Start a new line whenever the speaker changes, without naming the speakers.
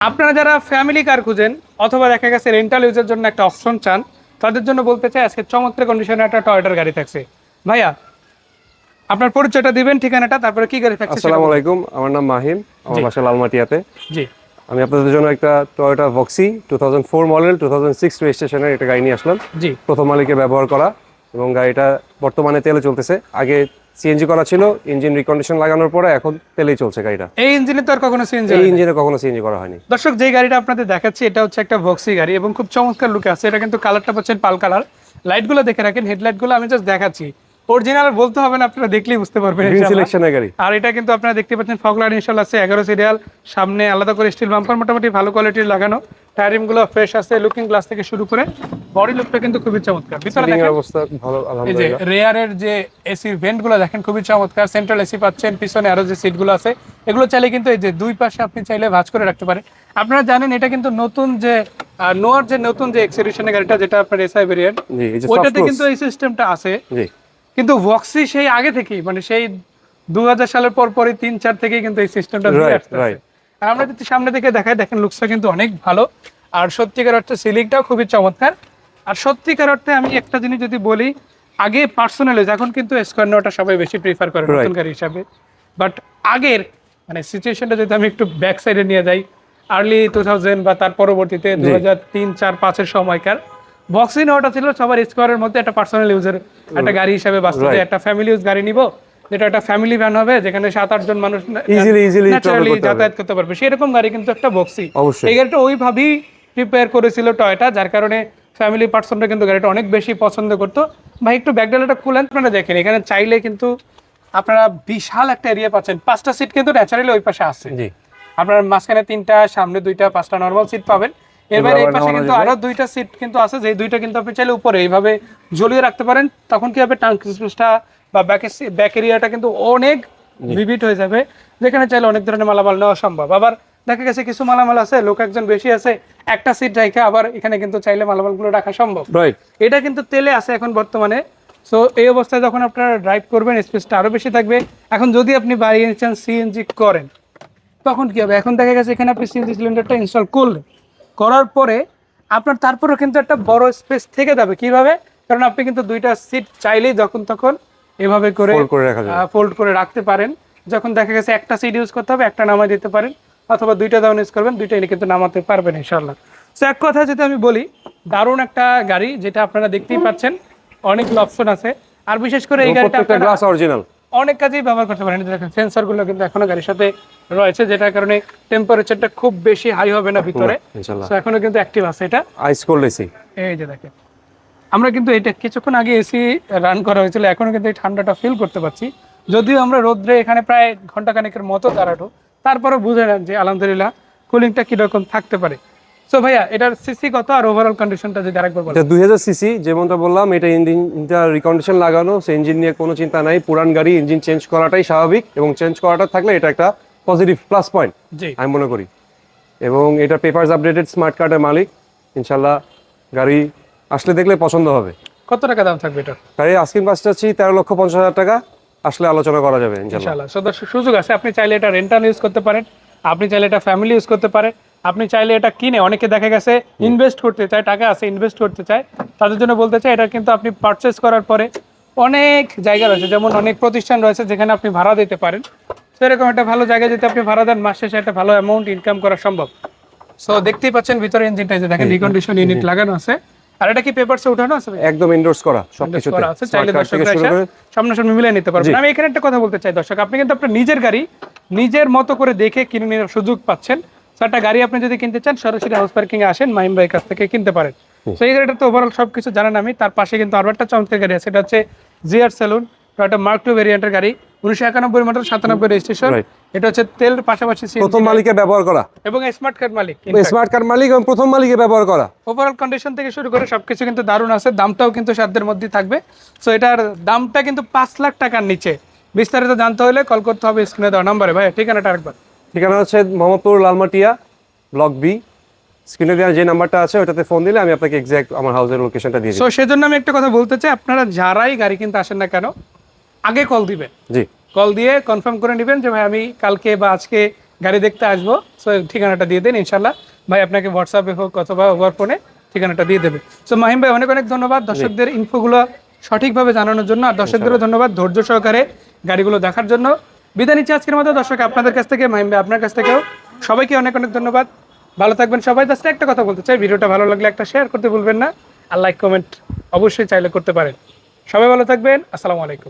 আপনারা যারা ফ্যামিলি কার খুঁজেন অথবা দেখা গেছে রেন্টাল ইউজের জন্য একটা অপশন চান তাদের জন্য বলতে চাই আজকে চমৎকার কন্ডিশনে একটা টয়টার গাড়ি থাকছে। ভাইয়া আপনার পরিচয়টা দিবেন ঠিকানাটা তারপরে কি গাড়ি থাকছে
আসসালামু আলাইকুম আমার নাম মাহিম আমার বাসা লালমাটিয়াতে।
জি।
আমি আপনাদের জন্য একটা Toyota Voxy two thousand four model two thousand six রেজিস্ট্রেশনের একটা গাড়ি নিয়ে আসলাম।
জি।
প্রথম মালিকে ব্যবহার করা এবং গাড়িটা বর্তমানে তেলে চলতেছে। আগে সিএনজি করা ছিল ইঞ্জিন রিকন্ডিশন লাগানোর পরে এখন তেলেই চলছে গাড়িটা।
এই ইঞ্জিনে তো আর কখনো সিএনজি
এই ইঞ্জিনে কখনো সিএনজি করা হয়নি।
দর্শক যে গাড়িটা আপনাদের দেখাচ্ছি এটা হচ্ছে একটা বক্সি গাড়ি এবং খুব চমৎকার লুকে আছে। এটা কিন্তু কালারটা পাচ্ছেন পাল কালার লাইটগুলো দেখে রাখেন হেডলাইটগুলো আমি জাস্ট দেখাচ্ছি। অরিজিনাল বলতে হবে না আপনারা দেখলেই বুঝতে পারবেন।
সিলেকশনের গাড়ি।
আর এটা কিন্তু আপনারা দেখতে পাচ্ছেন ফগলার ইনস্টল আছে এগারো সিরিয়াল সামনে আলাদা করে স্টিল বাম্পার মোটামুটি ভালো কোয়ালিটির লাগানো। টায়ারিংগুলো ফ্রেশ আছে লুকিং গ্লাস থেকে শুরু করে বডি লুকটা কিন্তু খুবই চমৎকার। ভিতরে দেখেন
অবস্থা ভালো
এই যে
আলহামদুলিল্লাহ।
রেয়ারের যে এসির ভেন্টগুলো দেখেন খুবই চমৎকার। সেন্ট্রাল এসি পাচ্ছেন পিছনে আরও যে সিটগুলো আছে এগুলো চাইলে কিন্তু এই যে দুই পাশে আপনি চাইলে ভাঁজ করে রাখতে পারেন। আপনারা জানেন এটা কিন্তু নতুন যে নোয়ার যে নতুন যে এক্সিবিশনের গাড়িটা যেটা আপনার এসআই ভেরিয়েন্ট ওইটাতে কিন্তু এই সিস্টেমটা আছে। কিন্তু ভক্সি সেই আগে থেকেই মানে সেই দু সালের পর পরই তিন চার থেকেই কিন্তু এই সিস্টেমটা. আর আমরা যদি সামনে থেকে দেখাই দেখেন লুকসটা কিন্তু অনেক ভালো। আর সত্যিকার অর্থে সিলিংটাও খুবই চমৎকার। আর সত্যিকার অর্থে আমি একটা জিনিস যদি বলি আগে পার্সোনালি এখন কিন্তু স্কোয়ার নোটা সবাই বেশি প্রিফার করে. নতুন গাড়ি হিসাবে। বাট আগের মানে সিচুয়েশনটা যদি আমি একটু ব্যাক সাইডে নিয়ে যাই আর্লি টু থাউজেন্ড বা তার পরবর্তীতে দু হাজার তিন চার পাঁচের সময়কার বক্সিং ওটা ছিল সবার স্কোয়ারের মধ্যে একটা পার্সোনাল ইউজের একটা গাড়ি হিসাবে বাস্তবে একটা ফ্যামিলি ইউজ গাড়ি নিব যেটা একটা ফ্যামিলি ভ্যান হবে যেখানে সাত আট জন মানুষ
করতে পারবে।
যাতায়াত করতে পারবে। সেরকম গাড়ি কিন্তু একটা বক্সি
অবশ্যই।
এই গাড়িটা ওইভাবেই প্রিপেয়ার করেছিল টয়টা যার কারণে ফ্যামিলি পার্সনরা কিন্তু গাড়িটা অনেক বেশি পছন্দ করতো। ভাই একটু ব্যাকডালাটা খুলেন আপনারা দেখেন। এখানে চাইলে কিন্তু আপনারা বিশাল একটা এরিয়া পাচ্ছেন। পাঁচটা সিট কিন্তু ন্যাচারালি ওই পাশে আছে।
জি।
আপনার মাঝখানে তিনটা সামনে দুইটা পাঁচটা নর্মাল সিট পাবেন। এর বাইরে এই পাশে কিন্তু আরও দুইটা সিট কিন্তু আছে যে দুইটা কিন্তু আপনি চাইলে উপরে এইভাবে ঝুলিয়ে রাখতে পারেন। তখন কি হবে? টাঙ্ক স্পেসটা বা ব্যাক ব্যাক এরিয়াটা কিন্তু অনেক ভিভিট হয়ে যাবে যেখানে চাইলে অনেক ধরনের মালামাল নেওয়া সম্ভব। আবার দেখা গেছে কিছু মালামাল আছে লোক একজন বেশি আছে একটা সিট রেখে আবার এখানে কিন্তু চাইলে মালামালগুলো রাখা সম্ভব। এটা কিন্তু তেলে আছে এখন বর্তমানে। সো এই অবস্থায় যখন আপনারা ড্রাইভ করবেন স্পেসটা আরও বেশি থাকবে। এখন যদি আপনি বাড়িয়ে চান সিএনজি করেন তখন কি হবে? এখন দেখা গেছে এখানে আপনি সিএনজি সিলিন্ডারটা ইনস্টল করলেন। করার পরে আপনার তারপরেও কিন্তু একটা বড় স্পেস থেকে যাবে। কীভাবে? কারণ আপনি কিন্তু দুইটা সিট চাইলেই যখন তখন এভাবে করে। ফোল্ড করে রাখতে পারেন। যখন দেখা গেছে একটা সিট ইউজ করতে হবে একটা নামাই দিতে পারেন অথবা দুইটা দাউন ইউজ করবেন দুইটাই কিন্তু নামাতে পারবেন ইনশাল্লাহ তো এক কথা যদি আমি বলি দারুণ একটা গাড়ি যেটা আপনারা দেখতেই পাচ্ছেন অনেকগুলো অপশন আছে। আর বিশেষ করে এই গাড়িটা
গ্লাস অরিজিনাল
অনেক কাজেই ব্যবহার করতে পারেন। দেখেন সেন্সরগুলো কিন্তু এখনও গাড়ির সাথে রয়েছে যেটার কারণে টেম্পারেচারটা খুব বেশি হাই হবে না ভিতরে। তো এখনও কিন্তু অ্যাক্টিভ আছে এটা।
আইস কোল্ড এসি
এই যে দেখেন। আমরা কিন্তু এটা কিছুক্ষণ আগে এসি রান করা হয়েছিল এখনও কিন্তু এই ঠান্ডাটা ফিল করতে পারছি। যদিও আমরা রোদ্রে এখানে প্রায় ঘণ্টা খানেকের মতো দাঁড়াটো তারপরে বুঝে নেন যে আলহামদুলিল্লাহ কুলিংটা কীরকম থাকতে পারে। সো ভাইয়া এটার সিসি কত আর ওভারঅল কন্ডিশনটা যদি আরেকবার বলেন?
এটা দুই হাজার সিসি যেমনটা বললাম এটা ইঞ্জিনটা রিকন্ডিশন লাগানো সে ইঞ্জিন নিয়ে কোনো চিন্তা নাই। পুরান গাড়ি ইঞ্জিন চেঞ্জ করাটাই স্বাভাবিক এবং চেঞ্জ করাটা থাকলে এটা একটা পজিটিভ প্লাস পয়েন্ট
জি।
আমি মনে করি। এবং এটা পেপারস আপডেটেড স্মার্ট কার্ডের মালিক ইনশাল্লাহ গাড়ি আসলে দেখলে পছন্দ হবে।
কত টাকা দাম থাকবে এটার
গাড়ি আস্কিং প্রাইস চাচ্ছি তেরো লক্ষ পঞ্চাশ হাজার টাকা আসলে আলোচনা করা যাবে ইনশাল্লাহ
সুযোগ আছে আপনি চাইলে এটা রেন্টাল ইউজ করতে পারেন আপনি চাইলে এটা ফ্যামিলি ইউজ করতে পারেন আপনি চাইলে এটা কিনে অনেকে দেখা গেছে ইনভেস্ট করতে চায় টাকা আছে ইনভেস্ট করতে চায় তাদের জন্য বলতে চাই এটা কিন্তু আপনি পারচেস করার পরে অনেক জায়গা রয়েছে যেমন অনেক প্রতিষ্ঠান রয়েছে যেখানে আপনি ভাড়া দিতে পারেন। তো এরকম একটা ভালো জায়গায় যদি আপনি ভাড়া দেন মাস শেষে একটা ভালো অ্যামাউন্ট ইনকাম করা সম্ভব। সো দেখতেই পাচ্ছেন ভিতরে ইঞ্জিনটা যে দেখেন রিকন্ডিশন ইউনিট লাগানো আছে। আর এটা কি পেপারসে আছে
একদম ইন্ডোর্স করা সবকিছুতে।
আছে চাইলে সামনাসামনি মিলিয়ে নিতে পারবেন। আমি এখানে একটা কথা বলতে চাই দর্শক আপনি কিন্তু আপনার নিজের গাড়ি নিজের মতো করে দেখে কিনে নেওয়ার সুযোগ পাচ্ছেন। একটা গাড়ি আপনি যদি কিনতে চান সরাসরি হাউস পার্কিং এ আসেন মাহিম ভাইয়ের কাছ থেকে কিনতে পারেন। তো এই গাড়িটা তো ওভারঅল সবকিছু জানেন আমি তার পাশে কিন্তু আরও একটা চমৎকার গাড়ি আছে সেটা হচ্ছে জিআর সেলুন একটা মার্ক টু ভেরিয়েন্টের গাড়ি। উনিশশো একানব্বই মডেল সাতানব্বই রেজিস্ট্রেশন এটা হচ্ছে তেল পাশাপাশি
প্রথম মালিকের ব্যবহার করা।
এবং স্মার্ট কার্ড মালিক
স্মার্ট কার্ড মালিক এবং প্রথম মালিকের ব্যবহার করা।
ওভারঅল কন্ডিশন থেকে শুরু করে সবকিছু কিন্তু দারুণ আছে দামটাও কিন্তু সাধ্যের মধ্যেই থাকবে। সো এটার দামটা কিন্তু পাঁচ লাখ টাকার নিচে। বিস্তারিত জানতে হলে কল করতে হবে স্ক্রিনে দেওয়া নাম্বারে। ভাই ঠিকানাটা আরেকবার।
ঠিকানা হচ্ছে মোহাম্মদপুর লালমাটিয়া ব্লক বি স্ক্রিনে দেওয়া যে নাম্বারটা আছে ওটাতে ফোন দিলে আমি আপনাকে এক্সাক্ট আমার হাউসের লোকেশনটা দিয়ে
সো সেজন্য আমি একটা কথা বলতে চাই আপনারা যারাই গাড়ি কিনতে আসেন না কেন আগে কল দিবেন
জি।
কল দিয়ে কনফার্ম করে নেবেন যে ভাই আমি কালকে বা আজকে গাড়ি দেখতে আসব সো ঠিকানাটা দিয়ে দিন ইনশাল্লাহ ভাই আপনাকে হোয়াটসঅ্যাপে হোক অথবা ওভার ফোনে ঠিকানাটা দিয়ে দেবে। সো মাহিম ভাই অনেক অনেক ধন্যবাদ দর্শকদের ইনফোগুলো সঠিকভাবে জানানোর জন্য আর দর্শকদেরও ধন্যবাদ ধৈর্য সহকারে গাড়িগুলো দেখার জন্য। বিদায় নিচ্ছি আজকের মতো। দর্শক আপনাদের কাছ থেকে মাহিম ভাই আপনার কাছ থেকেও সবাইকে অনেক অনেক ধন্যবাদ। ভালো থাকবেন সবাই। জাস্ট একটা কথা বলতে চাই ভিডিওটা ভালো লাগলে একটা শেয়ার করতে ভুলবেন না। আর লাইক কমেন্ট অবশ্যই চাইলে করতে পারেন। সবাই ভালো থাকবেন। আসসালামু আলাইকুম।